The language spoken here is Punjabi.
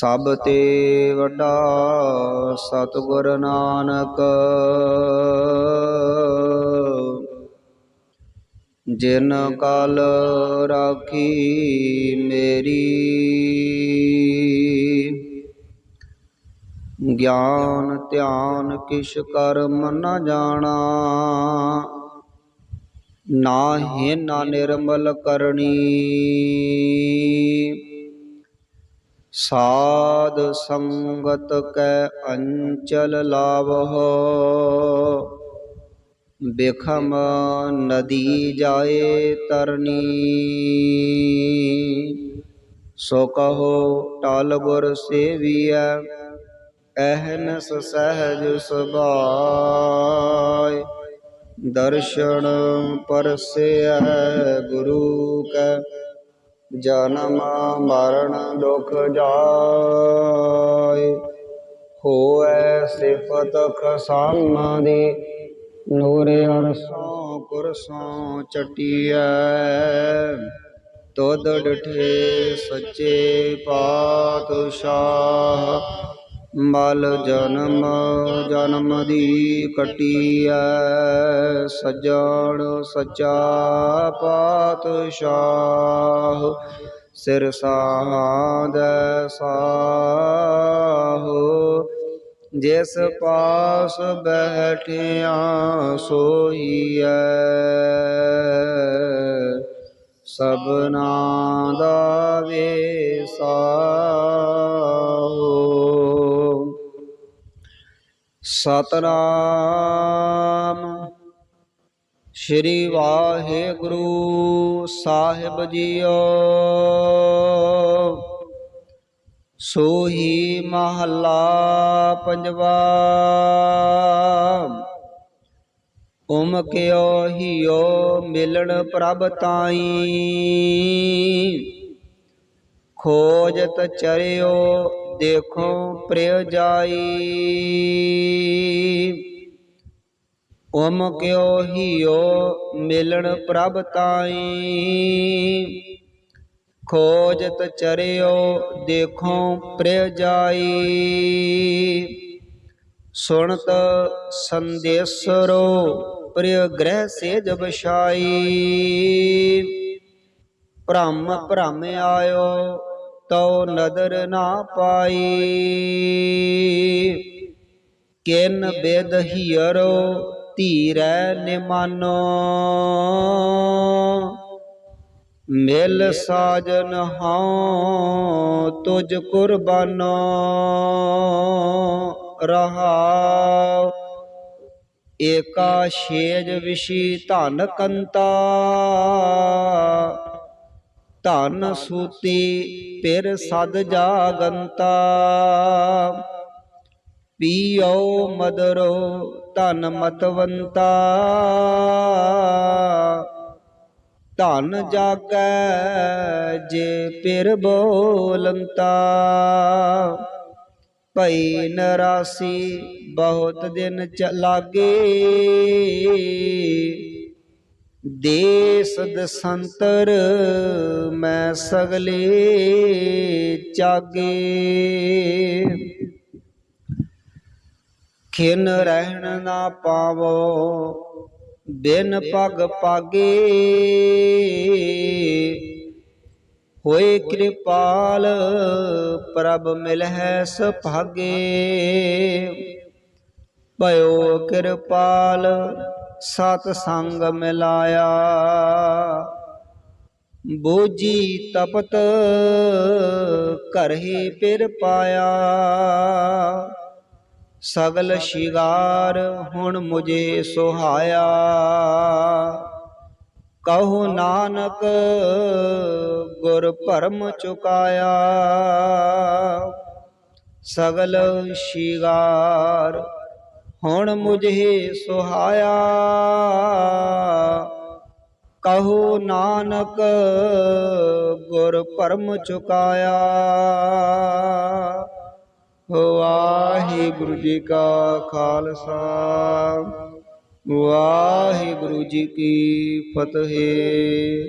ਸਭ ਤੇ ਵੱਡਾ ਸਤਿਗੁਰ ਨਾਨਕ। ਜਿਨ ਕਲ ਰਾਖੀ ਮੇਰੀ, ਗਿਆਨ ਧਿਆਨ ਕਿਛ ਕਰਮ ਨ ਜਾਣਾ। ਨਾ ਨਾਹਿ ਨਾ ਨਿਰਮਲ ਕਰਨੀ। ਸਾਧ ਸੰਗਤ ਕੈ ਅੰਚਲ ਲਾਵਹੁ। ਬਿਖਮ ਨਦੀ ਜਾਏ ਤਰਨੀ। ਸੋ ਕਹੋ ਟਲ ਗੁਰ ਸੇਵੀਐ, ਅਹਨਸ ਸਹਿਜ ਸੁਭਾਇ ਦਰਸ਼ਨ ਪਰਸੈ ਗੁਰੂ ਕੈ ਜਨਮ ਮਰਨ ਦੁਖ ਜਾਇ ਹੋਐ ਸਿਫਤ ਖਸਮ ਦੀ। ਨੂਰ ਅਰਸੋਂ ਕੁਰਸੋਂ ਚਟਿਐ, ਤੁਧ ਡਠੇ ਸੱਚੇ ਪਾਤਸ਼ਾਹ। ਮਲ ਜਨਮ ਜਨਮ ਦੀ ਕਟਿਐ, ਸਜਣ ਸਚਾ ਪਾਤਸ਼ਾਹ। ਸਿਰ ਸਾਧੈ ਸਾਹੋ, ਜਿਸ ਪਾਸ ਬੈਠਿਆ ਸੋਈਐ ਸਭਨਾ ਦਾ ਵੇਸਾ ਸਤਨਾਮ। ਸ਼੍ਰੀ ਵਾਹਿਗੁਰੂ ਸਾਹਿਬ ਜੀਓ। ਸੋਹੀ ਮਹੱਲਾ ਪੰਜਵਾ। ਉਮ ਕਿਓ ਹਿਓ ਮਿਲਣ ਪ੍ਰਭ ਤਾਈ। ਖੋਜਤ ਚਰਿਓ ਦੇਖੋ ਪ੍ਰਿਯ ਜਾਈ। ਉਮ ਕਿਓ ਹਿਓ ਮਿਲਣ ਪ੍ਰਭ ਤਾਈ। ਖੋਜਤ ਚਰਿਓ ਦੇਖੋ ਪ੍ਰਿਯ ਜਾਈ। ਸੁਣਤ ਸੰਦੇਸਰੋ ਪ੍ਰਿਯ ਗ੍ਰਹਿ ਸੇਜ ਬਸ਼ਾਈ ਭ੍ਰਮ ਭ੍ਰਮ ਆਇਓ ਤਉ ਨਦਰ ਨਾ ਪਾਈ। ਕਿਨ ਬੇਦ ਹੀਰੋ ਧੀਰੈ ਨਿਮਾਨੋ। ਮਿਲ ਸਾਜਨ ਹਉ ਤੁਜ ਕੁਰਬਾਨੋ। ਰਹਾਉ ਏਕਾ ਛੇਜ ਵਿਸ਼ੀ ਧਨ ਕੰਤਾ। ਧਨ ਸੂਤੀ ਪਿਰ ਸਦ ਜਾਗੰਤਾ। ਪੀਓ ਮਦਰੋ ਧਨ ਮਤਵੰਤਾ। ਧਨ ਜਾਗੈ ਜੇ ਪਿਰ ਬੋਲੰਤਾ। ਭਈ ਨਰਾਸੀ ਬਹੁਤ ਦਿਨ ਚ ਲਾਗੇ। ਦੇਸ ਦਸੰਤਰ ਮੈਂ ਸਗਲੇ ਚਾਗੇ। ਖਿਨ ਰਹਿਣ ਨਾ ਪਾਵੋ, ਬਿਨ ਪਗ ਪਾਗੇ। ਹੋਏ ਕਿਰਪਾਲ, ਪ੍ਰਭ ਮਿਲਹਿ ਸੁਭਾਗੇ। ਭਇਓ ਕਿਰਪਾਲ ਸਤ ਸੰਗ ਮਿਲਾਇਆ। ਬੋਜੀ ਤਪਤ ਕਰਹੀ ਪਿਰ ਪਾਇਆ। ਸਗਲ ਸ਼ਿਗਾਰ ਹੁਣ ਮੁਝੇ ਸੁਹਾਇਆ। ਕਹੋ ਨਾਨਕ ਗੁਰ ਭਰਮ ਚੁਕਾਇਆ। ਸਗਲ ਸ਼ਿਗਾਰ ਹੁਣ ਮੁਝੇ ਸੁਹਾਇਆ। ਕਹੋ ਨਾਨਕ, ਗੁਰ ਪਰਮ ਚੁਕਾਇਆ। ਵਾਹਿਗੁਰੂ ਜੀ ਕਾ ਖਾਲਸਾ ਵਾਹਿਗੁਰੂ ਜੀ ਕੀ ਫਤਿਹ।